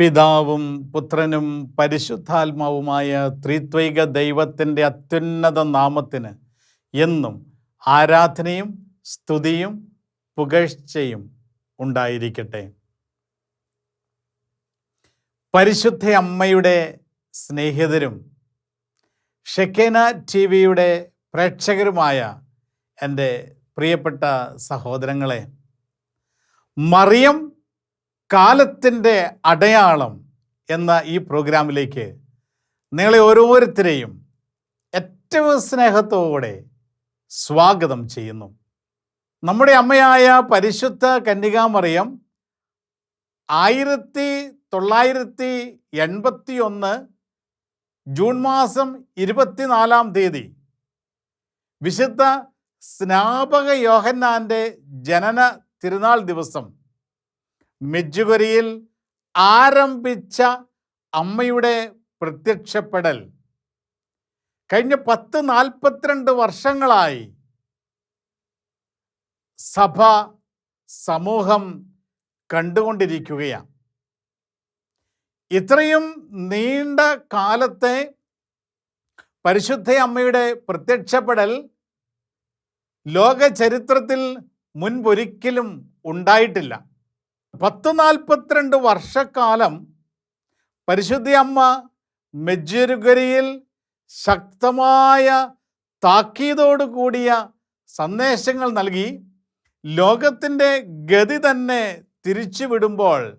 പിതാവും പുത്രനും പരിശുദ്ധാത്മാവുമായ ത്രിത്വൈക ദൈവത്തിന്റെ അത്യുന്നത നാമത്തിന് എന്നും ആരാധനയും സ്തുതിയും പുകഴ്ചയും ഉണ്ടായിരിക്കട്ടെ. പരിശുദ്ധ അമ്മയുടെ സ്നേഹിതരും ഷെക്കേന ടി വിയുടെ പ്രേക്ഷകരുമായ എന്റെ പ്രിയപ്പെട്ട സഹോദരങ്ങളെ മറിയം കാലത്തിന്റെ അടയാളം എന്ന ഈ പ്രോഗ്രാമിലേക്ക് നിങ്ങളെ ഓരോരുത്തരെയും ഏറ്റവും സ്നേഹത്തോടെ സ്വാഗതം ചെയ്യുന്നു. നമ്മുടെ അമ്മയായ പരിശുദ്ധ കന്യകാമറിയം ആയിരത്തി തൊള്ളായിരത്തി എൺപത്തി ഒന്ന് ജൂൺ മാസം ഇരുപത്തിനാലാം തീയതി വിശുദ്ധ സ്നാപക യോഹന്നാന്റെ ജനന തിരുനാൾ ദിവസം മെജ്ജുകൊരിയിൽ ആരംഭിച്ച അമ്മയുടെ പ്രത്യക്ഷപ്പെടൽ. കഴിഞ്ഞ പത്ത് നാൽപ്പത്തിരണ്ട് വർഷങ്ങളായി സഭ സമൂഹം കണ്ടുകൊണ്ടിരിക്കുകയാണ്. ഇത്രയും നീണ്ട കാലത്തെ പരിശുദ്ധ അമ്മയുടെ പ്രത്യക്ഷപ്പെടൽ ലോക ചരിത്രത്തിൽ മുൻപൊരിക്കലും ഉണ്ടായിട്ടില്ല. പത്ത് നാൽപ്പത്തിരണ്ട് വർഷക്കാലം പരിശുദ്ധി അമ്മ മെജ്ജുരുകരിയിൽ ശക്തമായ താക്കീതോടു കൂടിയ സന്ദേശങ്ങൾ നൽകി ലോകത്തിന്റെ ഗതി തന്നെ തിരിച്ചുവിടുമ്പോൾ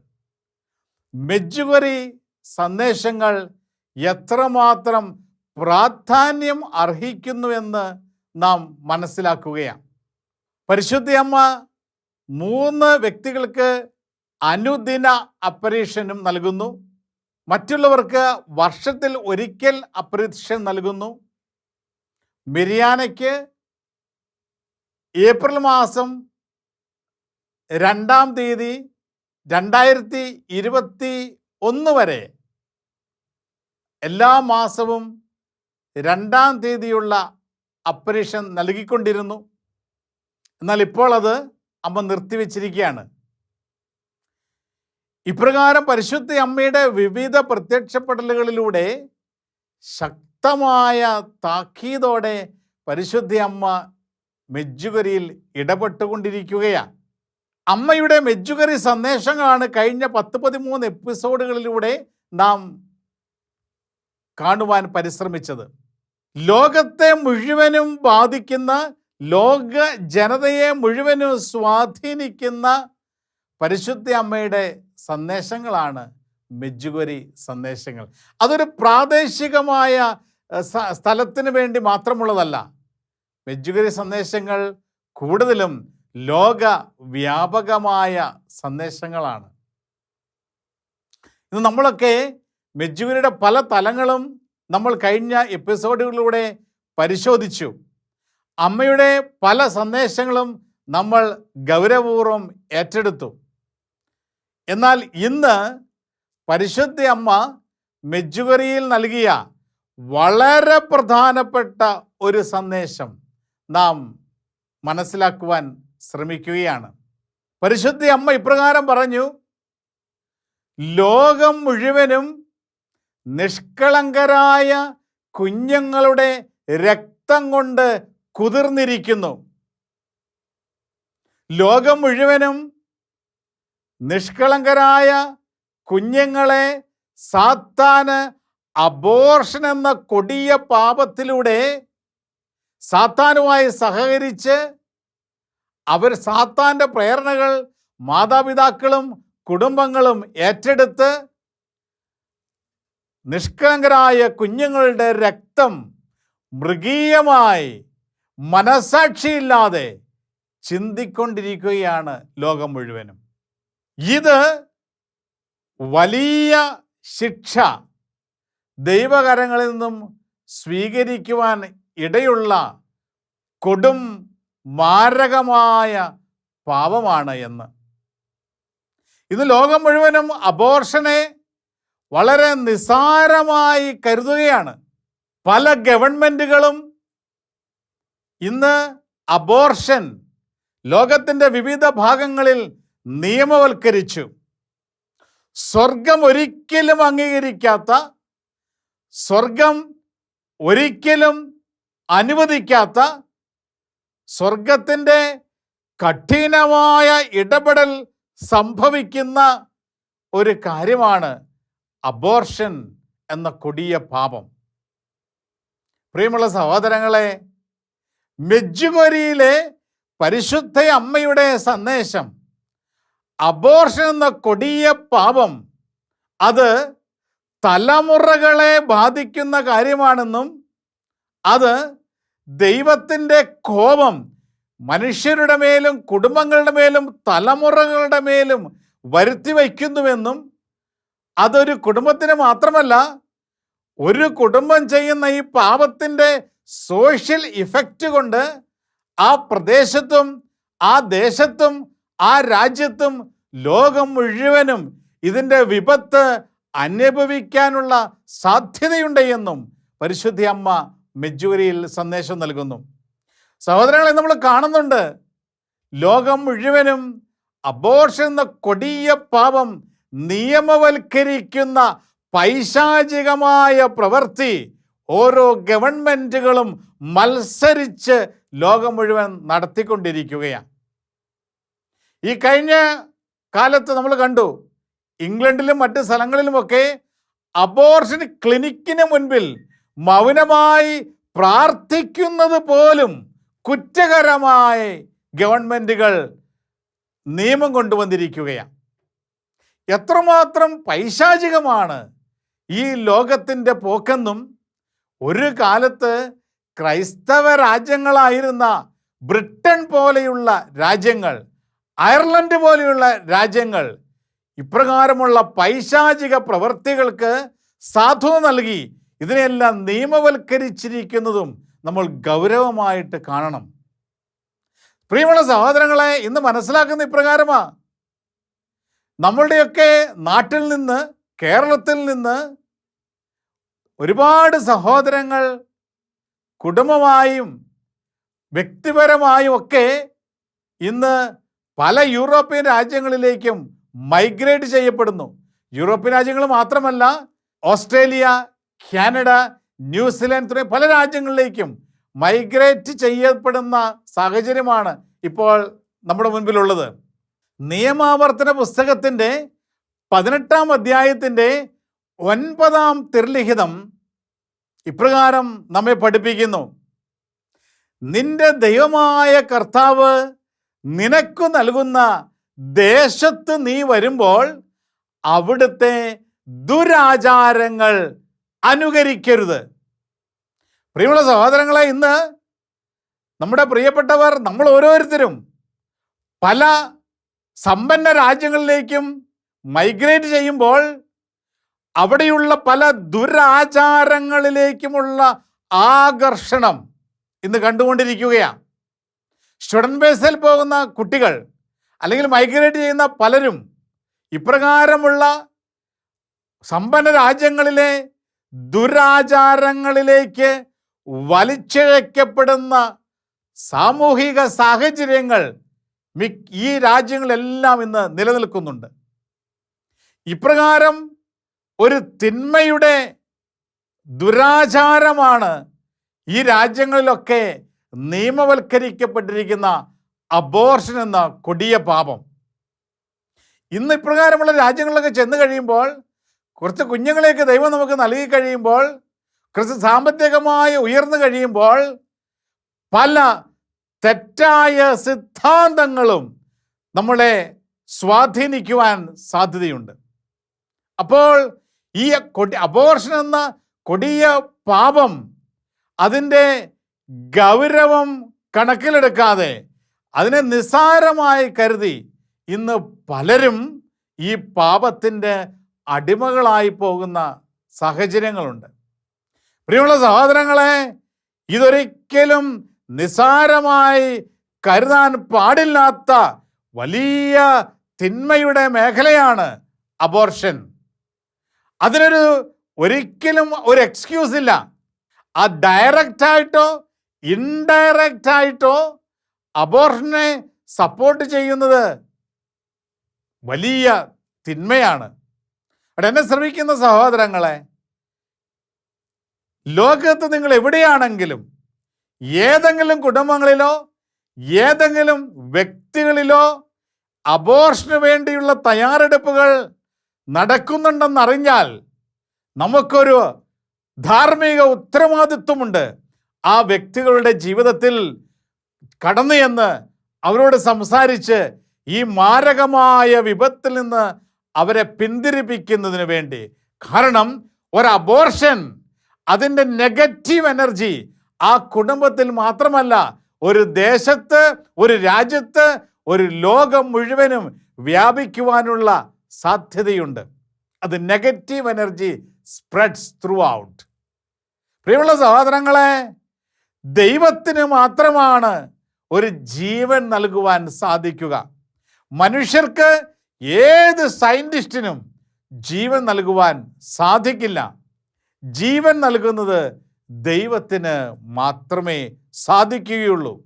മെജ്ജുകരി സന്ദേശങ്ങൾ എത്രമാത്രം പ്രാധാന്യം അർഹിക്കുന്നുവെന്ന് നാം മനസ്സിലാക്കുകയാണ്. പരിശുദ്ധ അമ്മ മൂന്ന് വ്യക്തികൾക്ക് അനുദിന അപ്പരീക്ഷനും നൽകുന്നു. മറ്റുള്ളവർക്ക് വർഷത്തിൽ ഒരിക്കൽ അപ്രീക്ഷൻ നൽകുന്നു. മിരിയാനയ്ക്ക് ഏപ്രിൽ മാസം രണ്ടാം തീയതി രണ്ടായിരത്തി ഇരുപത്തി ഒന്ന് വരെ എല്ലാ മാസവും രണ്ടാം തീയതിയുള്ള അപ്പരീക്ഷൻ നൽകിക്കൊണ്ടിരുന്നു. എന്നാൽ ഇപ്പോൾ അത് അമ്മ നിർത്തിവെച്ചിരിക്കുകയാണ്. ഇപ്രകാരം പരിശുദ്ധ അമ്മയുടെ വിവിധ പ്രത്യക്ഷപ്പെടലുകളിലൂടെ ശക്തമായ താക്കീതോടെ പരിശുദ്ധ അമ്മ മെജ്ജുകരിയിൽ ഇടപെട്ടുകൊണ്ടിരിക്കുകയാണ്. അമ്മയുടെ മെജ്ജുകരി സന്ദേശങ്ങളാണ് കഴിഞ്ഞ പത്ത് പതിമൂന്ന് എപ്പിസോഡുകളിലൂടെ നാം കാണുവാൻ പരിശ്രമിച്ചത്. ലോകത്തെ മുഴുവനും ബാധിക്കുന്ന ലോക ജനതയെ മുഴുവനും സ്വാധീനിക്കുന്ന പരിശുദ്ധ അമ്മയുടെ സന്ദേശങ്ങളാണ് മെജുഗരി സന്ദേശങ്ങൾ. അതൊരു പ്രാദേശികമായ സ്ഥലത്തിന് വേണ്ടി മാത്രമുള്ളതല്ല. മെജുഗരി സന്ദേശങ്ങൾ കൂടുതലും ലോക വ്യാപകമായ സന്ദേശങ്ങളാണ്. ഇന്ന് നമ്മളൊക്കെ മെജുഗരിയുടെ പല തലങ്ങളും നമ്മൾ കഴിഞ്ഞ എപ്പിസോഡുകളിലൂടെ പരിശോധിച്ചു. അമ്മയുടെ പല സന്ദേശങ്ങളും നമ്മൾ ഗൗരവപൂർവം ഏറ്റെടുത്തു. എന്നാൽ ഇന്ന് പരിശുദ്ധ അമ്മ മെജുവറിയിൽ നൽകിയ വളരെ പ്രധാനപ്പെട്ട ഒരു സന്ദേശം നാം മനസ്സിലാക്കുവാൻ ശ്രമിക്കുകയാണ്. പരിശുദ്ധ അമ്മ ഇപ്രകാരം പറഞ്ഞു ലോകം മുഴുവനും നിഷ്കളങ്കരായ കുഞ്ഞുങ്ങളുടെ രക്തം കൊണ്ട് കുതിർന്നിരിക്കുന്നു. ലോകം മുഴുവനും നിഷ്കളങ്കരായ കുഞ്ഞുങ്ങളെ സാത്താന് അബോർഷൻ എന്ന കൊടിയ പാപത്തിലൂടെ സാത്താനുമായി സഹകരിച്ച് അവർ സാത്താന്റെ പ്രേരണകൾ മാതാപിതാക്കളും കുടുംബങ്ങളും ഏറ്റെടുത്ത് നിഷ്കളങ്കരായ കുഞ്ഞുങ്ങളുടെ രക്തം മൃഗീയമായി മനസാക്ഷിയില്ലാതെ ചിന്തിക്കൊണ്ടിരിക്കുകയാണ് ലോകം മുഴുവനും. ഇത് വലിയ ശിക്ഷ ദൈവകരങ്ങളിൽ നിന്നും സ്വീകരിക്കുവാൻ ഇടയുള്ള കൊടും മാരകമായ പാപമാണ് എന്ന്. ഇന്ന് ലോകം മുഴുവനും അബോർഷനെ വളരെ നിസാരമായി കരുതുകയാണ്. പല ഗവൺമെന്റുകളും ഇന്ന് അബോർഷൻ ലോകത്തിന്റെ വിവിധ ഭാഗങ്ങളിൽ നിയമവൽക്കരിച്ചു. സ്വർഗം ഒരിക്കലും അംഗീകരിക്കാത്ത സ്വർഗം ഒരിക്കലും അനുവദിക്കാത്ത സ്വർഗത്തിന്റെ കഠിനമായ ഇടപെടൽ സംഭവിക്കുന്ന ഒരു കാര്യമാണ് അബോർഷൻ എന്ന കൊടിയ പാപം. പ്രിയമുള്ള സഹോദരങ്ങളെ മെജ്ജുകൊരിയിലെ പരിശുദ്ധ അമ്മയുടെ സന്ദേശം അബോർഷൻ എന്ന കൊടിയ പാപം അത് തലമുറകളെ ബാധിക്കുന്ന കാര്യമാണെന്നും അത് ദൈവത്തിന്റെ കോപം മനുഷ്യരുടെ മേലും കുടുംബങ്ങളുടെ മേലും തലമുറകളുടെ മേലും വരുത്തി വയ്ക്കുന്നുവെന്നും അതൊരു കുടുംബത്തിന് മാത്രമല്ല ഒരു കുടുംബം ചെയ്യുന്ന ഈ പാപത്തിന്റെ സോഷ്യൽ ഇഫക്റ്റ് കൊണ്ട് ആ പ്രദേശത്തും ആ ദേശത്തും ആ രാജ്യത്തും ലോകം മുഴുവനും ഇതിന്റെ വിപത്ത് അനുഭവിക്കാനുള്ള സാധ്യതയുണ്ട് എന്നും പരിശുദ്ധി അമ്മ മെജൂരിയിൽ സന്ദേശം നൽകുന്നു. സഹോദരങ്ങളെ നമ്മൾ കാണുന്നുണ്ട് ലോകം മുഴുവനും അബോർഷൻ എന്ന കൊടിയ പാപം നിയമവൽക്കരിക്കുന്ന പൈശാചികമായ പ്രവൃത്തി ഓരോ ഗവൺമെന്റുകളും മത്സരിച്ച് ലോകം മുഴുവൻ നടത്തിക്കൊണ്ടിരിക്കുകയാണ്. ഈ കഴിഞ്ഞ കാലത്ത് നമ്മൾ കണ്ടു. ഇംഗ്ലണ്ടിലും മറ്റ് സ്ഥലങ്ങളിലുമൊക്കെ അബോർഷൻ ക്ലിനിക്കിന് മുൻപിൽ മൗനമായി പ്രാർത്ഥിക്കുന്നത് പോലും കുറ്റകരമായി ഗവൺമെന്റുകൾ നിയമം കൊണ്ടുവന്നിരിക്കുകയാണ്. എത്രമാത്രം പൈശാചികമാണ് ഈ ലോകത്തിന്റെ പോക്കെന്നും ഒരു കാലത്ത് ക്രൈസ്തവ രാജ്യങ്ങളായിരുന്ന ബ്രിട്ടൻ പോലെയുള്ള രാജ്യങ്ങൾ അയർലൻഡ് പോലെയുള്ള രാജ്യങ്ങൾ ഇപ്രകാരമുള്ള പൈശാചിക പ്രവൃത്തികൾക്ക് സാധുത നൽകി. ഇതിനെല്ലാം നിയമവൽക്കരിച്ചിരിക്കുന്നതും നമ്മൾ ഗൗരവമായിട്ട് കാണണം. പ്രിയമുള്ള സഹോദരങ്ങളെ ഇന്ന് മനസ്സിലാക്കുന്ന ഇപ്രകാരമാ. നമ്മളുടെയൊക്കെ നാട്ടിൽ നിന്ന് കേരളത്തിൽ നിന്ന് ഒരുപാട് സഹോദരങ്ങൾ കുടുംബമായും വ്യക്തിപരമായും ഒക്കെ ഇന്ന് പല യൂറോപ്യൻ രാജ്യങ്ങളിലേക്കും മൈഗ്രേറ്റ് ചെയ്യപ്പെടുന്നു. യൂറോപ്യൻ രാജ്യങ്ങൾ മാത്രമല്ല ഓസ്ട്രേലിയ കാനഡ ന്യൂസിലാൻഡ് തുടങ്ങിയ പല രാജ്യങ്ങളിലേക്കും മൈഗ്രേറ്റ് ചെയ്യപ്പെടുന്ന സാഹചര്യമാണ് ഇപ്പോൾ നമ്മുടെ മുൻപിലുള്ളത്. നിയമാവർത്തന പുസ്തകത്തിന്റെ പതിനെട്ടാം അധ്യായത്തിന്റെ ഒൻപതാം തിർലിഖിതം ഇപ്രകാരം നമ്മെ പഠിപ്പിക്കുന്നു. നിന്റെ ദൈവമായ കർത്താവ് നിനക്കു നൽകുന്ന ദേശത്ത് നീ വരുമ്പോൾ അവിടുത്തെ ദുരാചാരങ്ങൾ അനുകരിക്കരുത്. പ്രിയമുള്ള സഹോദരങ്ങളെ ഇന്ന് നമ്മുടെ പ്രിയപ്പെട്ടവർ നമ്മൾ ഓരോരുത്തരും പല സമ്പന്ന രാജ്യങ്ങളിലേക്കും മൈഗ്രേറ്റ് ചെയ്യുമ്പോൾ അവിടെയുള്ള പല ദുരാചാരങ്ങളിലേക്കുമുള്ള ആകർഷണം ഇന്ന് കണ്ടുകൊണ്ടിരിക്കുകയാണ്. സ്റ്റുഡന്റ് ബേസിൽ പോകുന്ന കുട്ടികൾ അല്ലെങ്കിൽ മൈഗ്രേറ്റ് ചെയ്യുന്ന പലരും ഇപ്രകാരമുള്ള സമ്പന്ന രാജ്യങ്ങളിലെ ദുരാചാരങ്ങളിലേക്ക് വലിച്ചിഴക്കപ്പെടുന്ന സാമൂഹിക സാഹചര്യങ്ങൾ ഈ രാജ്യങ്ങളെല്ലാം ഇന്ന് നിലനിൽക്കുന്നുണ്ട്. ഇപ്രകാരം ഒരു തിന്മയുടെ ദുരാചാരമാണ് ഈ രാജ്യങ്ങളിലൊക്കെ നിയമവൽക്കരിക്കപ്പെട്ടിരിക്കുന്ന അബോർഷൻ എന്ന കൊടിയ പാപം. ഇന്ന് ഇപ്രകാരമുള്ള രാജ്യങ്ങളിലൊക്കെ ചെന്ന് കഴിയുമ്പോൾ കുറച്ച് കുഞ്ഞുങ്ങളെയൊക്കെ ദൈവം നമുക്ക് നൽകി കഴിയുമ്പോൾ കുറച്ച് സാമ്പത്തികമായി ഉയർന്നു കഴിയുമ്പോൾ പല തെറ്റായ സിദ്ധാന്തങ്ങളും നമ്മളെ സ്വാധീനിക്കുവാൻ സാധ്യതയുണ്ട്. അപ്പോൾ ഈ കൊടി അബോർഷൻ എന്ന കൊടിയ പാപം അതിന്റെ ഗൗരവം കണക്കിലെടുക്കാതെ അതിനെ നിസ്സാരമായി കരുതി ഇന്ന് പലരും ഈ പാപത്തിന്റെ അടിമകളായി പോകുന്ന സാഹചര്യങ്ങളുണ്ട്. പ്രിയമുള്ള സഹോദരങ്ങളെ ഇതൊരിക്കലും നിസ്സാരമായി കരുതാൻ പാടില്ലാത്ത വലിയ തിന്മയുടെ മേഖലയാണ് അബോർഷൻ അതിനൊരു ഒരിക്കലും ഒരു എക്സ്ക്യൂസ് ഇല്ല. ആ ഡയറക്റ്റ് ആയിട്ടോ ഇൻഡയറക്റ്റ് ആയിട്ടോ അബോർഷനെ സപ്പോർട്ട് ചെയ്യുന്നത് വലിയ തിന്മയാണ്. അവിടെ എന്നെ ശ്രമിക്കുന്ന സഹോദരങ്ങളെ ലോകത്ത് നിങ്ങൾ എവിടെയാണെങ്കിലും ഏതെങ്കിലും കുടുംബങ്ങളിലോ ഏതെങ്കിലും വ്യക്തികളിലോ അബോർഷന് വേണ്ടിയുള്ള തയ്യാറെടുപ്പുകൾ നടക്കുന്നുണ്ടെന്നറിഞ്ഞാൽ നമുക്കൊരു ധാർമ്മിക ഉത്തരവാദിത്വമുണ്ട്. ആ വ്യക്തികളുടെ ജീവിതത്തിൽ കടന്നു ചെന്ന് അവരോട് സംസാരിച്ച് ഈ മാരകമായ വിപത്തിൽ നിന്ന് അവരെ പിന്തിരിപ്പിക്കുന്നതിന് വേണ്ടി. കാരണം ഒരു അബോർഷൻ അതിന്റെ നെഗറ്റീവ് എനർജി ആ കുടുംബത്തിൽ മാത്രമല്ല ഒരു ദേശത്ത് ഒരു രാജ്യത്ത് ഒരു ലോകം മുഴുവനും വ്യാപിക്കുവാനുള്ള സാധ്യതയുണ്ട്. അത് negative energy spreads throughout പ്രിയമുള്ള സഹോദരങ്ങളെ ദൈവത്തിന് മാത്രമാണ് ഒരു ജീവൻ നൽകുവാൻ സാധിക്കുക. മനുഷ്യർക്ക് ഏത് സയന്റിസ്റ്റിനും ജീവൻ നൽകുവാൻ സാധിക്കില്ല. ജീവൻ നൽകുന്നത് ദൈവത്തിന് മാത്രമേ സാധിക്കുകയുള്ളൂ.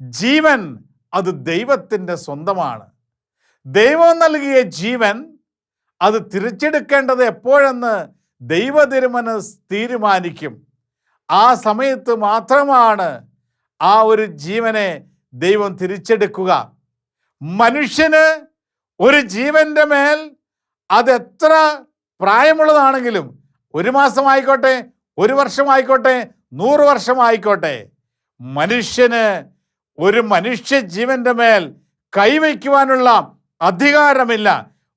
ജീവൻ അത് ദൈവത്തിന്റെ സ്വന്തമാണ്. ദൈവം നൽകിയ ജീവൻ അത് തിരിച്ചെടുക്കേണ്ടത് എപ്പോഴെന്ന് ദൈവതിരുമനസ് തീരുമാനിക്കും. ആ സമയത്ത് മാത്രമാണ് ആ ഒരു ജീവനെ ദൈവം തിരിച്ചെടുക്കുക. മനുഷ്യന് ഒരു ജീവന്റെ മേൽ അതെത്ര പ്രായമുള്ളതാണെങ്കിലും ഒരു മാസമായിക്കോട്ടെ ഒരു വർഷമായിക്കോട്ടെ നൂറ് വർഷമായിക്കോട്ടെ മനുഷ്യന് ഒരു മനുഷ്യ ജീവന്റെ മേൽ കൈവയ്ക്കുവാനുള്ള അധികാരമില്ല.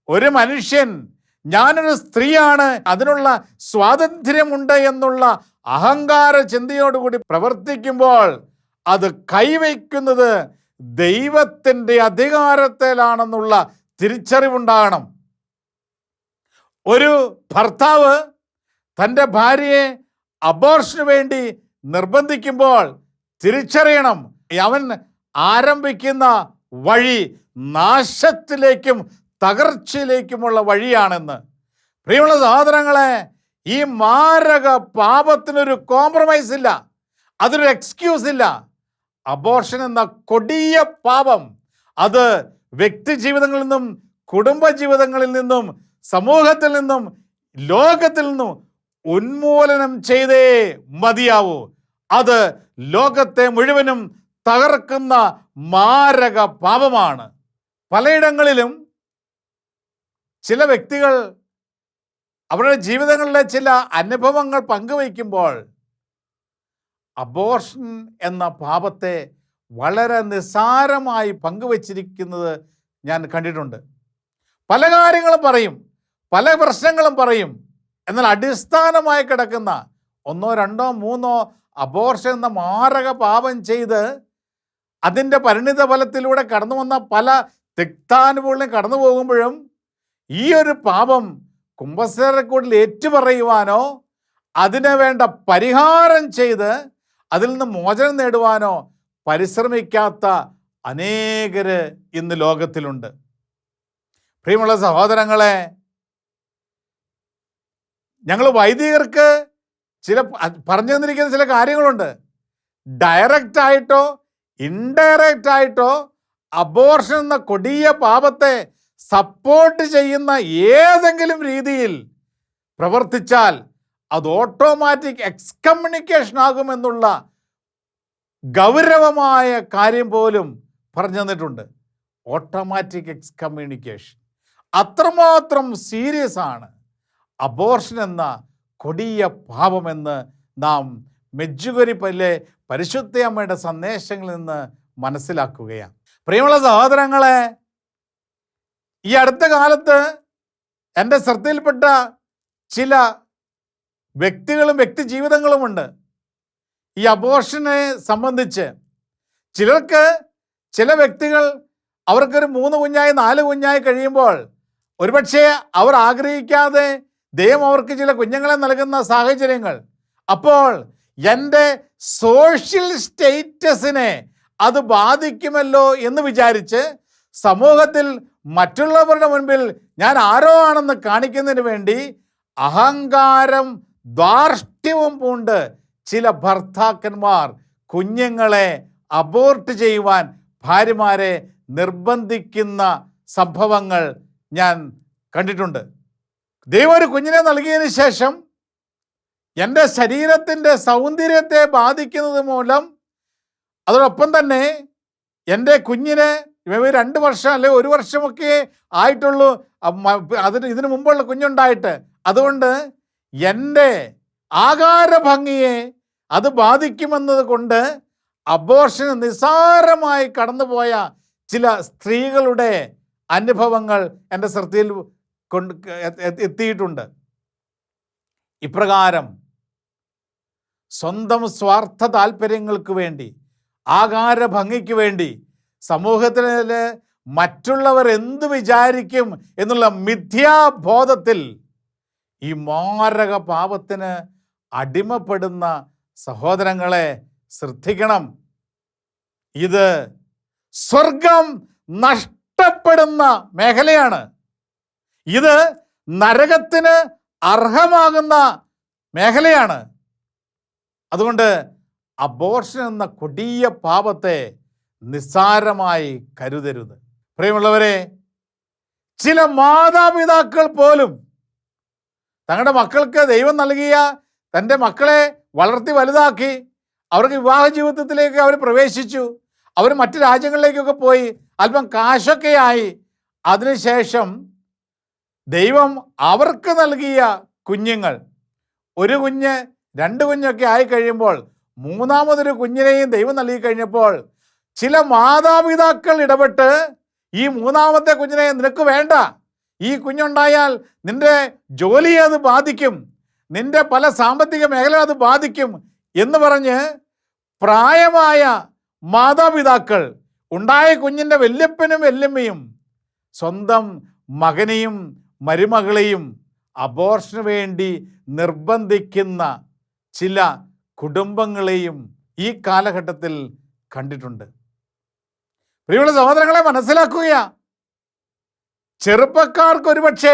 ഒരു മനുഷ്യൻ ഞാനൊരു സ്ത്രീയാണ് അതിനുള്ള സ്വാതന്ത്ര്യമുണ്ട് എന്നുള്ള അഹങ്കാര ചിന്തയോടുകൂടി പ്രവർത്തിക്കുമ്പോൾ അത് കൈവയ്ക്കുന്നത് ദൈവത്തിന്റെ അധികാരത്തിലാണെന്നുള്ള തിരിച്ചറിവുണ്ടാകണം. ഒരു ഭർത്താവ് തന്റെ ഭാര്യയെ അബോർഷന് വേണ്ടി നിർബന്ധിക്കുമ്പോൾ തിരിച്ചറിയണം. അവൻ ആരംഭിക്കുന്ന വഴി നാശത്തിലേക്കും തകർച്ചയിലേക്കുമുള്ള വഴിയാണെന്ന്. പ്രിയമുള്ള സഹോദരങ്ങളെ ഈ മാരക പാപത്തിനൊരു കോംപ്രമൈസ് ഇല്ല. അതൊരു എക്സ്ക്യൂസ് ഇല്ല. അബോർഷൻ എന്ന കൊടിയ പാപം. അത് വ്യക്തി ജീവിതങ്ങളിൽ നിന്നും കുടുംബ ജീവിതങ്ങളിൽ നിന്നും സമൂഹത്തിൽ നിന്നും ലോകത്തിൽ നിന്നും ഉന്മൂലനം ചെയ്തേ മതിയാവൂ. അത് ലോകത്തെ മുഴുവനും തകർക്കുന്ന മാരക പാപമാണ്. പലയിടങ്ങളിലും ചില വ്യക്തികൾ അവരുടെ ജീവിതങ്ങളിലെ ചില അനുഭവങ്ങൾ പങ്കുവയ്ക്കുമ്പോൾ അബോർഷൻ എന്ന പാപത്തെ വളരെ നിസ്സാരമായി പങ്കുവച്ചിരിക്കുന്നത് ഞാൻ കണ്ടിട്ടുണ്ട്. പല കാര്യങ്ങളും പറയും പല പ്രശ്നങ്ങളും പറയും. എന്നാൽ അടിസ്ഥാനമായി കിടക്കുന്ന ഒന്നോ രണ്ടോ മൂന്നോ അബോർഷൻ എന്ന മാരക പാപം ചെയ്ത് അതിന്റെ പരിണിത ഫലത്തിലൂടെ കടന്നു വന്ന പല തിക്താനുഭവങ്ങളും കടന്നു പോകുമ്പോഴും ഈ ഒരു പാപം കുംഭസേരക്കൂടിൽ ഏറ്റുപറയുവാനോ അതിന് വേണ്ട പരിഹാരം ചെയ്ത് അതിൽ നിന്ന് മോചനം നേടുവാനോ പരിശ്രമിക്കാത്ത അനേകര് ഇന്ന് ലോകത്തിലുണ്ട്. പ്രിയമുള്ള സഹോദരങ്ങളെ ഞങ്ങൾ വൈദികർക്ക് ചില പറഞ്ഞു തന്നിരിക്കുന്ന ചില കാര്യങ്ങളുണ്ട്. ഡയറക്റ്റ് ആയിട്ടോ ഇൻഡയറക്റ്റ് ആയിട്ടോ അബോർഷൻ എന്ന കൊടിയ പാപത്തെ സപ്പോർട്ട് ചെയ്യുന്ന ഏതെങ്കിലും രീതിയിൽ പ്രവർത്തിച്ചാൽ അത് ഓട്ടോമാറ്റിക് എക്സ്കമ്മ്യൂണിക്കേഷൻ ആകുമെന്നുള്ള ഗൗരവമായ കാര്യം പോലും പറഞ്ഞു തന്നിട്ടുണ്ട്. ഓട്ടോമാറ്റിക് എക്സ്കമ്മ്യൂണിക്കേഷൻ അത്രമാത്രം സീരിയസ് ആണ്. അബോർഷൻ എന്ന കൊടിയ പാപമെന്ന് നാം മെജ്ജുകരി പല്ലെ അമ്മയുടെ സന്ദേശങ്ങളിൽ നിന്ന് മനസ്സിലാക്കുകയാണ്. പ്രിയമുള്ള സഹോദരങ്ങളെ ഈ അടുത്ത കാലത്ത് എന്റെ ശ്രദ്ധയിൽപ്പെട്ട ചില വ്യക്തികളും വ്യക്തി ജീവിതങ്ങളുമുണ്ട് ഈ അബോർഷനെ സംബന്ധിച്ച് ചിലർക്ക് ചില വ്യക്തികൾ അവർക്കൊരു മൂന്ന് കുഞ്ഞായി നാല് കുഞ്ഞായി കഴിയുമ്പോൾ ഒരുപക്ഷെ അവർ ആഗ്രഹിക്കാതെ ദൈവം അവർക്ക് ചില കുഞ്ഞുങ്ങളെ നൽകുന്ന സാഹചര്യങ്ങൾ. അപ്പോൾ എന്റെ സോഷ്യൽ സ്റ്റേറ്റസിനെ അത് ബാധിക്കുമല്ലോ എന്ന് വിചാരിച്ച് സമൂഹത്തിൽ മറ്റുള്ളവരുടെ മുൻപിൽ ഞാൻ ആരോ ആണെന്ന് കാണിക്കുന്നതിന് വേണ്ടി അഹങ്കാരം ധാർഷ്ട്യവും പൂണ്ട് ചില ഭർത്താക്കന്മാർ കുഞ്ഞുങ്ങളെ അബോർട്ട് ചെയ്യുവാൻ ഭാര്യമാരെ നിർബന്ധിക്കുന്ന സംഭവങ്ങൾ ഞാൻ കണ്ടിട്ടുണ്ട്. ദൈവം ഒരു കുഞ്ഞിനെ നൽകിയതിന് ശേഷം എന്റെ ശരീരത്തിന്റെ സൗന്ദര്യത്തെ ബാധിക്കുന്നത് മൂലം അതോടൊപ്പം തന്നെ എന്റെ കുഞ്ഞിന് ഇവ രണ്ട് വർഷം അല്ലെ ഒരു വർഷമൊക്കെ ആയിട്ടുള്ളൂ. അതിന് ഇതിനു മുമ്പുള്ള കുഞ്ഞുണ്ടായിട്ട്. അതുകൊണ്ട് എന്റെ ആകാര ഭംഗിയെ അത് ബാധിക്കുമെന്നത് കൊണ്ട് അബോർഷന് നിസ്സാരമായി കടന്നുപോയ ചില സ്ത്രീകളുടെ അനുഭവങ്ങൾ എന്റെ ശ്രദ്ധയിൽ കൊണ്ട് എത്തിയിട്ടുണ്ട്. ഇപ്രകാരം സ്വന്തം സ്വാർത്ഥ താല്പര്യങ്ങൾക്ക് വേണ്ടി ആകാര ഭംഗിക്ക് വേണ്ടി സമൂഹത്തിലെ മറ്റുള്ളവർ എന്ത് വിചാരിക്കും എന്നുള്ള മിഥ്യാബോധത്തിൽ ഈ മാരക പാപത്തിന് അടിമപ്പെടുന്ന സഹോദരങ്ങളെ ശ്രദ്ധിക്കണം. ഇത് സ്വർഗം നഷ്ടപ്പെടുന്ന മേഖലയാണ്. ഇത് നരകത്തിന് അർഹമാകുന്ന മേഖലയാണ്. അതുകൊണ്ട് അബോർഷൻ എന്ന കൊടിയ പാപത്തെ നിസ്സാരമായി കരുതരുത്. പ്രിയമുള്ളവരെ ചില മാതാപിതാക്കൾ പോലും തങ്ങളുടെ മക്കൾക്ക് ദൈവം നൽകിയ തന്റെ മക്കളെ വളർത്തി വലുതാക്കി അവർക്ക് വിവാഹ ജീവിതത്തിലേക്ക് അവർ പ്രവേശിച്ചു അവർ മറ്റു രാജ്യങ്ങളിലേക്കൊക്കെ പോയി അല്പം കാശൊക്കെയായി അതിനുശേഷം ദൈവം അവർക്ക് നൽകിയ കുഞ്ഞുങ്ങൾ ഒരു കുഞ്ഞ് രണ്ട് കുഞ്ഞൊക്കെ ആയി കഴിയുമ്പോൾ മൂന്നാമതൊരു കുഞ്ഞിനെയും ദൈവം നൽകി കഴിഞ്ഞപ്പോൾ ചില മാതാപിതാക്കൾ ഇടപെട്ട് ഈ മൂന്നാമത്തെ കുഞ്ഞിനെ നിനക്ക് വേണ്ട. ഈ കുഞ്ഞുണ്ടായാൽ നിന്റെ ജോലിയെ അത് ബാധിക്കും. നിന്റെ പല സാമ്പത്തിക മേഖല അത് ബാധിക്കും എന്ന് പറഞ്ഞ് പ്രായമായ മാതാപിതാക്കൾ ഉണ്ടായ കുഞ്ഞിന്റെ വല്യപ്പനും വല്യമ്മയും സ്വന്തം മകനെയും മരുമകളെയും അബോർഷന് വേണ്ടി നിർബന്ധിക്കുന്ന ചില കുടുംബങ്ങളെയും ഈ കാലഘട്ടത്തിൽ കണ്ടിട്ടുണ്ട്. പ്രിയമുള്ള സഹോദരങ്ങളെ മനസ്സിലാക്കുക. ചെറുപ്പക്കാർക്ക് ഒരുപക്ഷെ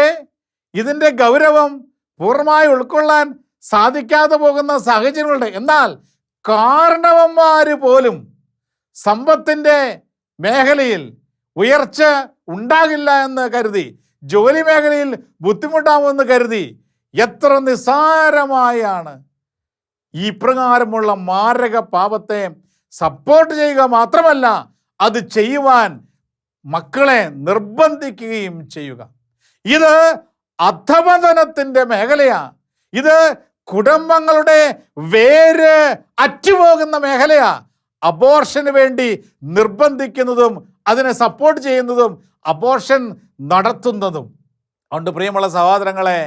ഇതിന്റെ ഗൗരവം പൂർണമായി ഉൾക്കൊള്ളാൻ സാധിക്കാതെ പോകുന്ന സാഹചര്യങ്ങളുണ്ട്. എന്നാൽ കാരണവന്മാർ പോലും സമ്പത്തിന്റെ മേഖലയിൽ ഉയർച്ച ഉണ്ടാകില്ല എന്ന് കരുതി ജോലി മേഖലയിൽ ബുദ്ധിമുട്ടാവുമെന്ന് കരുതി എത്ര നിസ്സാരമായാണ് ഈ പ്രകാരമുള്ള മാരക പാപത്തെ സപ്പോർട്ട് ചെയ്യുക മാത്രമല്ല അത് ചെയ്യുവാൻ മക്കളെ നിർബന്ധിക്കുകയും ചെയ്യുക. ഇത് അധമതനത്തിന്റെ മേഖലയാണ് ഇത് കുടുംബങ്ങളുടെ വേര് അറ്റുപോകുന്ന മേഖലയാ. അബോർഷന് വേണ്ടി നിർബന്ധിക്കുന്നതും അതിനെ സപ്പോർട്ട് ചെയ്യുന്നതും അബോർഷൻ നടത്തുന്നതും. അതുകൊണ്ട് പ്രിയമുള്ള സഹോദരങ്ങളെ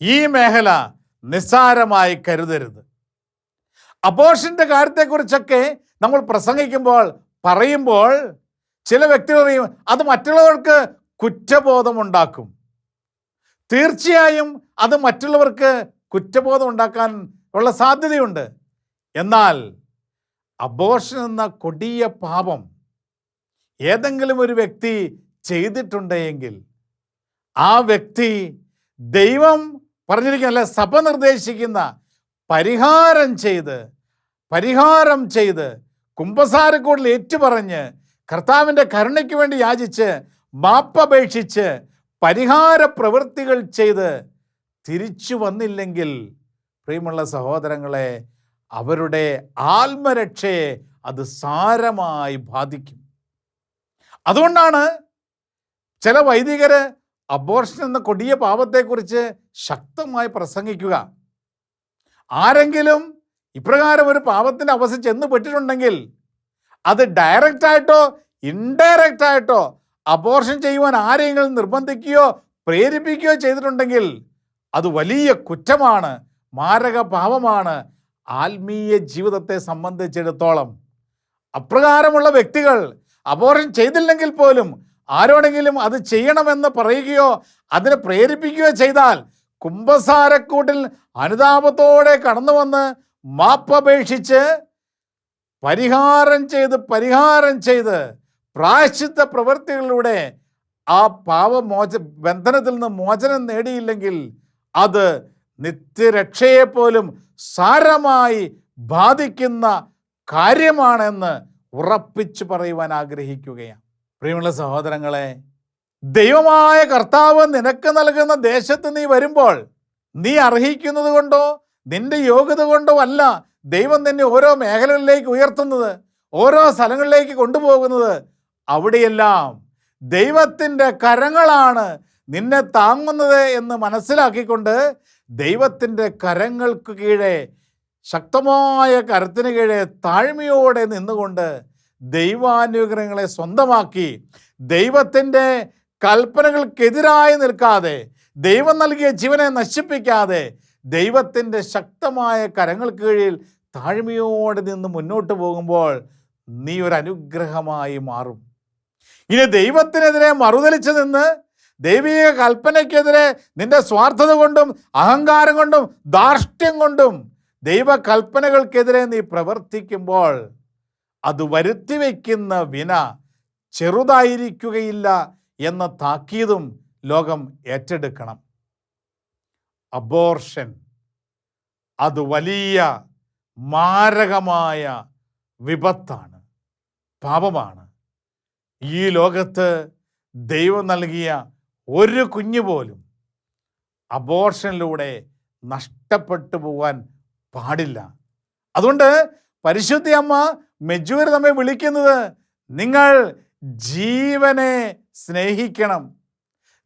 ഈ മേഖല നിസ്സാരമായി കരുതരുത്. അബോർഷന്റെ കാര്യത്തെക്കുറിച്ചൊക്കെ നമ്മൾ പ്രസംഗിക്കുമ്പോൾ പറയുമ്പോൾ ചില വ്യക്തികൾ അത് മറ്റുള്ളവർക്ക് കുറ്റബോധമുണ്ടാക്കും. തീർച്ചയായും അത് മറ്റുള്ളവർക്ക് കുറ്റബോധം ഉണ്ടാക്കാൻ ഉള്ള സാധ്യതയുണ്ട്. എന്നാൽ അബോഷൻ എന്ന കൊടിയ പാപം ഏതെങ്കിലും ഒരു വ്യക്തി ചെയ്തിട്ടുണ്ടെങ്കിൽ ആ വ്യക്തി ദൈവം പറഞ്ഞിരിക്കുന്ന അല്ലെ സഭ നിർദ്ദേശിക്കുന്ന പരിഹാരം ചെയ്ത് പരിഹാരം ചെയ്ത് കുംഭസാരക്കൂടിൽ ഏറ്റുപറഞ്ഞ് കർത്താവിന്റെ കരുണയ്ക്ക് വേണ്ടി യാചിച്ച് മാപ്പപേക്ഷിച്ച് പരിഹാര പ്രവൃത്തികൾ ചെയ്ത് തിരിച്ചു വന്നില്ലെങ്കിൽ പ്രിയമുള്ള സഹോദരങ്ങളെ അവരുടെ ആത്മരക്ഷയെ അത് സാരമായി ബാധിക്കും. അതുകൊണ്ടാണ് ചില വൈദികര് അബോർഷൻ എന്ന കൊടിയ പാപത്തെക്കുറിച്ച് ശക്തമായി പ്രസംഗിക്കുക. ആരെങ്കിലും ഇപ്രകാരം ഒരു പാപത്തിന്റെ അവസ്ഥ ചെന്ന് പെട്ടിട്ടുണ്ടെങ്കിൽ അത് ഡയറക്റ്റായിട്ടോ ഇൻഡയറക്റ്റ് ആയിട്ടോ അബോർഷൻ ചെയ്യുവാൻ ആരെങ്കിലും നിർബന്ധിക്കുകയോ പ്രേരിപ്പിക്കുകയോ ചെയ്തിട്ടുണ്ടെങ്കിൽ അത് വലിയ കുറ്റമാണ് മാരക പാപമാണ് ആത്മീയ ജീവിതത്തെ സംബന്ധിച്ചിടത്തോളം. അപ്രകാരമുള്ള വ്യക്തികൾ അബോർഷൻ ചെയ്തില്ലെങ്കിൽ പോലും ആരോടെങ്കിലും അത് ചെയ്യണമെന്ന് പറയുകയോ അതിനെ പ്രേരിപ്പിക്കുകയോ ചെയ്താൽ കുംഭസാരക്കൂട്ടിൽ അനുതാപത്തോടെ കടന്നു വന്ന് മാപ്പപേക്ഷിച്ച് പരിഹാരം ചെയ്ത് പരിഹാരം ചെയ്ത് പ്രായശ്ചിത്ത പ്രവൃത്തികളിലൂടെ ആ പാവമോച ബന്ധനത്തിൽ നിന്ന് മോചനം നേടിയില്ലെങ്കിൽ അത് നിത്യരക്ഷയെപ്പോലും സാരമായി ബാധിക്കുന്ന കാര്യമാണെന്ന് ഉറപ്പിച്ചു പറയുവാൻ ആഗ്രഹിക്കുകയാണ്. പ്രിയമുള്ള സഹോദരങ്ങളെ ദൈവമായ കർത്താവ് നിനക്ക് നൽകുന്ന ദേശത്ത് നീ വരുമ്പോൾ നീ അർഹിക്കുന്നത് കൊണ്ടോ നിന്റെ യോഗ്യത കൊണ്ടോ അല്ല ദൈവം നിന്നെ ഓരോ മേഖലകളിലേക്ക് ഉയർത്തുന്നത് ഓരോ സ്ഥലങ്ങളിലേക്ക് കൊണ്ടുപോകുന്നത്. അവിടെയെല്ലാം ദൈവത്തിന്റെ കരങ്ങളാണ് നിന്നെ താങ്ങുന്നത് എന്ന് മനസ്സിലാക്കിക്കൊണ്ട് ദൈവത്തിന്റെ കരങ്ങൾക്ക് കീഴേ ശക്തമായ കരത്തിന് കീഴേ താഴ്മയോടെ നിന്നുകൊണ്ട് ദൈവാനുഗ്രഹങ്ങളെ സ്വന്തമാക്കി ദൈവത്തിന്റെ കൽപ്പനകൾക്കെതിരായി നിൽക്കാതെ ദൈവം നൽകിയ ജീവനെ നശിപ്പിക്കാതെ ദൈവത്തിന്റെ ശക്തമായ കരങ്ങൾക്ക് കീഴിൽ താഴ്മയോടെ നിന്ന് മുന്നോട്ട് പോകുമ്പോൾ നീ ഒരു അനുഗ്രഹമായി മാറും. ഇനി ദൈവത്തിനെതിരെ മറുതലിച്ച് നിന്ന് ദൈവിക കൽപ്പനയ്ക്കെതിരെ നിന്റെ സ്വാർത്ഥത കൊണ്ടും അഹങ്കാരം കൊണ്ടും ധാർഷ്ട്യം കൊണ്ടും ദൈവകൽപ്പനകൾക്കെതിരെ നീ പ്രവർത്തിക്കുമ്പോൾ അത് വരുത്തി വയ്ക്കുന്ന വിന ചെറുതായിരിക്കുകയില്ല എന്ന താക്കീതും ലോകം ഏറ്റെടുക്കണം. അബോർഷൻ അത് വലിയ മാരകമായ വിപത്താണ്. പാപമാണ്. ഈ ലോകത്ത് ദൈവം നൽകിയ ഒരു കുഞ്ഞു പോലും അബോർഷനിലൂടെ നഷ്ടപ്പെട്ടു പോകാൻ പാടില്ല. അതുകൊണ്ട് പരിശുദ്ധി അമ്മ മെജൂര് നമ്മെ വിളിക്കുന്നത് നിങ്ങൾ ജീവനെ സ്നേഹിക്കണം.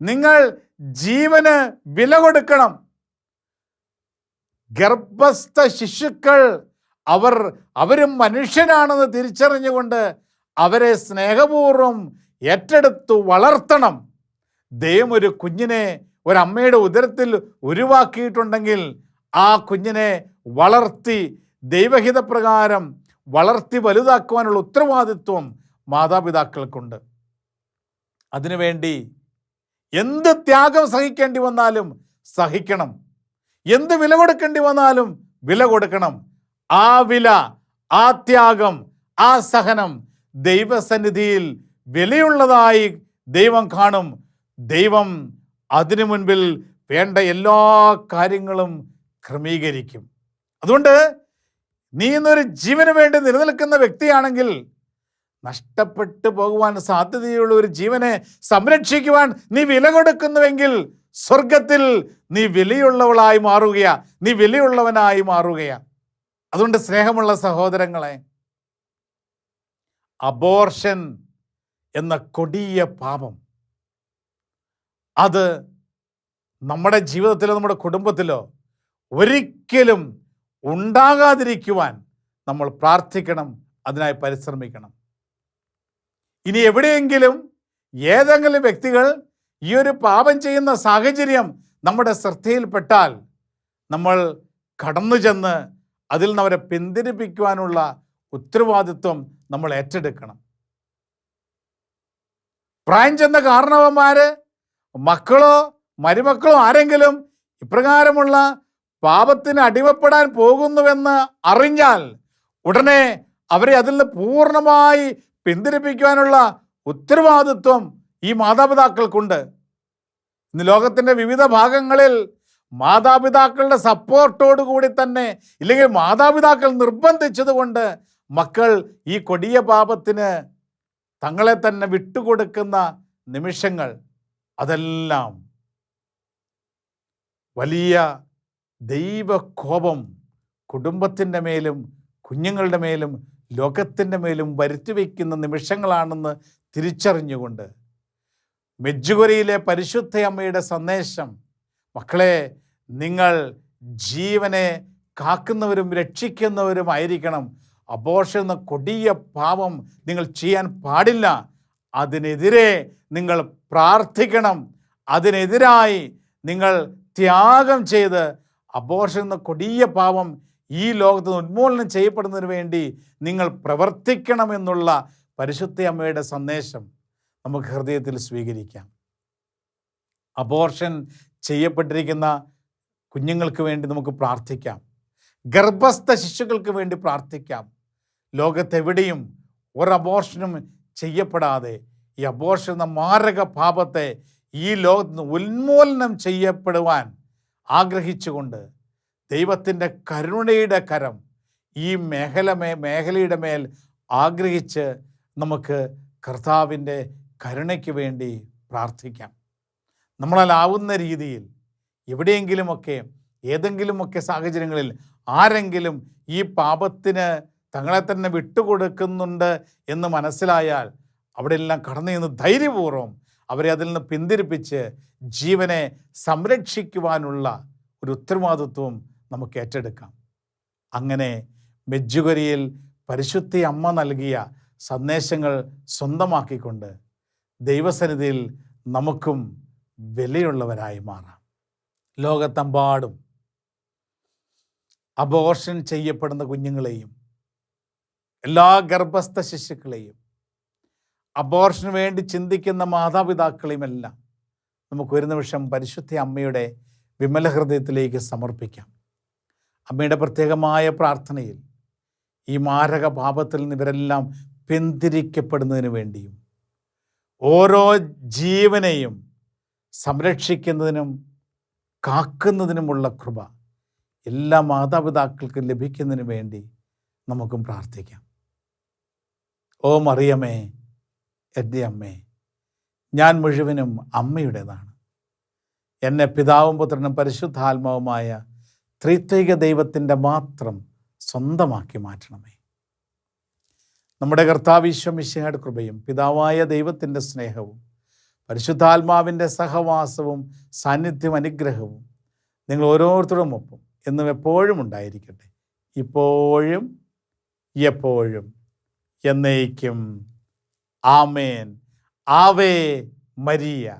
നിങ്ങൾ ജീവന് വില കൊടുക്കണം. ഗർഭസ്ഥ ശിശുക്കൾ അവർ അവരും മനുഷ്യനാണെന്ന് തിരിച്ചറിഞ്ഞുകൊണ്ട് അവരെ സ്നേഹപൂർവം ഏറ്റെടുത്തു വളർത്തണം. ദൈവം ഒരു കുഞ്ഞിനെ ഒരമ്മയുടെ ഉദരത്തിൽ ഉരുവാക്കിയിട്ടുണ്ടെങ്കിൽ ആ കുഞ്ഞിനെ വളർത്തി ദൈവഹിതപ്രകാരം വളർത്തി വലുതാക്കുവാനുള്ള ഉത്തരവാദിത്വം മാതാപിതാക്കൾക്കുണ്ട്. അതിനുവേണ്ടി എന്ത് ത്യാഗം സഹിക്കേണ്ടി വന്നാലും സഹിക്കണം. എന്ത് വില കൊടുക്കേണ്ടി വന്നാലും വില കൊടുക്കണം. ആ വില ആ ത്യാഗം ആ സഹനം ദൈവസന്നിധിയിൽ വിലയുള്ളതായി ദൈവം കാണും. ദൈവം അതിനു മുൻപിൽ വേണ്ട എല്ലാ കാര്യങ്ങളും ക്രമീകരിക്കും. അതുകൊണ്ട് നീ ഇന്നൊരു ജീവന് വേണ്ടി നിലനിൽക്കുന്ന വ്യക്തിയാണെങ്കിൽ നഷ്ടപ്പെട്ടു പോകുവാൻ സാധ്യതയുള്ള ഒരു ജീവനെ സംരക്ഷിക്കുവാൻ നീ വില കൊടുക്കുന്നുവെങ്കിൽ സ്വർഗത്തിൽ നീ വിലയുള്ളവളായി മാറുകയാ. നീ വിലയുള്ളവനായി മാറുകയാ. അതുകൊണ്ട് സ്നേഹമുള്ള സഹോദരങ്ങളെ അബോർഷൻ എന്ന കൊടിയ പാപം അത് നമ്മുടെ ജീവിതത്തിലോ നമ്മുടെ കുടുംബത്തിലോ ഒരിക്കലും ഉണ്ടാകാതിരിക്കുവാൻ നമ്മൾ പ്രാർത്ഥിക്കണം അതിനായി പരിശ്രമിക്കണം. ഇനി എവിടെയെങ്കിലും ഏതെങ്കിലും വ്യക്തികൾ ഈ ഒരു പാപം ചെയ്യുന്ന സാഹചര്യം നമ്മുടെ ശ്രദ്ധയിൽപ്പെട്ടാൽ നമ്മൾ കടന്നു ചെന്ന് അതിൽ നിന്ന് അവരെ പിന്തിരിപ്പിക്കുവാനുള്ള ഉത്തരവാദിത്വം നമ്മൾ ഏറ്റെടുക്കണം. പ്രായം ചെന്ന കാരണവന്മാര് മക്കളോ മരുമക്കളോ ആരെങ്കിലും ഇപ്രകാരമുള്ള പാപത്തിന് അടിമപ്പെടാൻ പോകുന്നുവെന്ന് അറിഞ്ഞാൽ ഉടനെ അവരെ അതിൽ നിന്ന് പൂർണമായി പിന്തിരിപ്പിക്കുവാനുള്ള ഉത്തരവാദിത്വം ഈ മാതാപിതാക്കൾക്കുണ്ട്. ഇന്ന് ലോകത്തിന്റെ വിവിധ ഭാഗങ്ങളിൽ മാതാപിതാക്കളുടെ സപ്പോർട്ടോടു കൂടി തന്നെ ഇല്ലെങ്കിൽ മാതാപിതാക്കൾ നിർബന്ധിച്ചതുകൊണ്ട് മക്കൾ ഈ കൊടിയ പാപത്തിന് തങ്ങളെ തന്നെ വിട്ടുകൊടുക്കുന്ന നിമിഷങ്ങൾ അതെല്ലാം വലിയ ദൈവകോപം കുടുംബത്തിന്റെ മേലും കുഞ്ഞുങ്ങളുടെ മേലും ലോകത്തിന്റെ മേലും വരുത്തി വയ്ക്കുന്ന നിമിഷങ്ങളാണെന്ന് തിരിച്ചറിഞ്ഞുകൊണ്ട് മെജ്ജുകൊരയിലെ പരിശുദ്ധ അമ്മയുടെ സന്ദേശം. മക്കളെ നിങ്ങൾ ജീവനെ കാക്കുന്നവരും രക്ഷിക്കുന്നവരുമായിരിക്കണം അബോർഷൻ എന്ന കൊടിയ പാപം നിങ്ങൾ ചെയ്യാൻ പാടില്ല. അതിനെതിരെ നിങ്ങൾ പ്രാർത്ഥിക്കണം. അതിനെതിരായി നിങ്ങൾ ത്യാഗം ചെയ്ത് അബോർഷൻ എന്ന കൊടിയ പാപം ഈ ലോകത്ത് ഉന്മൂലനം ചെയ്യപ്പെടുന്നതിന് വേണ്ടി നിങ്ങൾ പ്രവർത്തിക്കണമെന്നുള്ള പരിശുദ്ധ അമ്മയുടെ സന്ദേശം. നമുക്ക് ഹൃദയത്തിൽ സ്വീകരിക്കാം. അബോർഷൻ ചെയ്യപ്പെട്ടിരിക്കുന്ന കുഞ്ഞുങ്ങൾക്ക് വേണ്ടി നമുക്ക് പ്രാർത്ഥിക്കാം. ഗർഭസ്ഥ ശിശുക്കൾക്ക് വേണ്ടി പ്രാർത്ഥിക്കാം. ലോകത്തെവിടെയും ഒരു അബോർഷനും ചെയ്യപ്പെടാതെ ഈ അബോർഷൻ എന്ന മാരക പാപത്തെ ഈ ലോകത്ത് ഉന്മൂലനം ചെയ്യപ്പെടുവാൻ ആഗ്രഹിച്ചുകൊണ്ട് ദൈവത്തിന്റെ കരുണയുടെ കരം ഈ മേഖല മേ മേഖലയുടെ മേൽ ആഗ്രഹിച്ച് നമുക്ക് കർത്താവിന്റെ കരുണയ്ക്ക് വേണ്ടി പ്രാർത്ഥിക്കാം. നമ്മളാലാവുന്ന രീതിയിൽ എവിടെയെങ്കിലുമൊക്കെ ഏതെങ്കിലുമൊക്കെ സാഹചര്യങ്ങളിൽ ആരെങ്കിലും ഈ പാപത്തിന് തങ്ങളെ തന്നെ വിട്ടുകൊടുക്കുന്നുണ്ട് എന്ന് മനസ്സിലായാൽ അവിടെയെല്ലാം കടന്നു നിന്ന് ധൈര്യപൂർവം അവരെ അതിൽ നിന്ന് പിന്തിരിപ്പിച്ച് ജീവനെ സംരക്ഷിക്കുവാനുള്ള ഒരു ഉത്തരവാദിത്വം നമുക്ക് ഏറ്റെടുക്കാം. അങ്ങനെ മെജ്ജുകരിയിൽ പരിശുദ്ധി അമ്മ നൽകിയ സന്ദേശങ്ങൾ സ്വന്തമാക്കിക്കൊണ്ട് ദൈവസന്നിധിയിൽ നമുക്കും വിലയുള്ളവരായി മാറാം. ലോകത്തെമ്പാടും അബോർഷൻ ചെയ്യപ്പെടുന്ന കുഞ്ഞുങ്ങളെയും എല്ലാ ഗർഭസ്ഥ ശിശുക്കളെയും അബോർഷന് വേണ്ടി ചിന്തിക്കുന്ന മാതാപിതാക്കളെയും എല്ലാം നമുക്ക് ഒരു നിമിഷം പരിശുദ്ധ അമ്മയുടെ വിമല ഹൃദയത്തിലേക്ക് സമർപ്പിക്കാം. അമ്മയുടെ പ്രത്യേകമായ പ്രാർത്ഥനയിൽ ഈ മാരക പാപത്തിൽ നിന്ന് ഇവരെല്ലാം പിന്തിരിക്കപ്പെടുന്നതിന് വേണ്ടിയും ഓരോ ജീവനെയും സംരക്ഷിക്കുന്നതിനും കാക്കുന്നതിനുമുള്ള കൃപ എല്ലാ മാതാപിതാക്കൾക്കും ലഭിക്കുന്നതിന് വേണ്ടി നമുക്കും പ്രാർത്ഥിക്കാം. ഓ മറിയമേ എന്റെ അമ്മേ ഞാൻ മുഴുവനും അമ്മയുടേതാണ്. എന്നെ പിതാവും പുത്രനും പരിശുദ്ധാത്മാവുമായ ത്രിത്വിക ദൈവത്തിന്റെ മാത്രം സ്വന്തമാക്കി മാറ്റണമേ. നമ്മുടെ കർത്താവിശ്വമിശയുടെ കൃപയും പിതാവായ ദൈവത്തിന്റെ സ്നേഹവും പരിശുദ്ധാത്മാവിന്റെ സഹവാസവും സാന്നിധ്യം അനുഗ്രഹവും നിങ്ങൾ ഓരോരുത്തരും ഒപ്പം എന്നും എപ്പോഴും ഉണ്ടായിരിക്കട്ടെ. ഇപ്പോഴും എപ്പോഴും എന്നേക്കും. ആമേൻ. ആവേ മരിയ.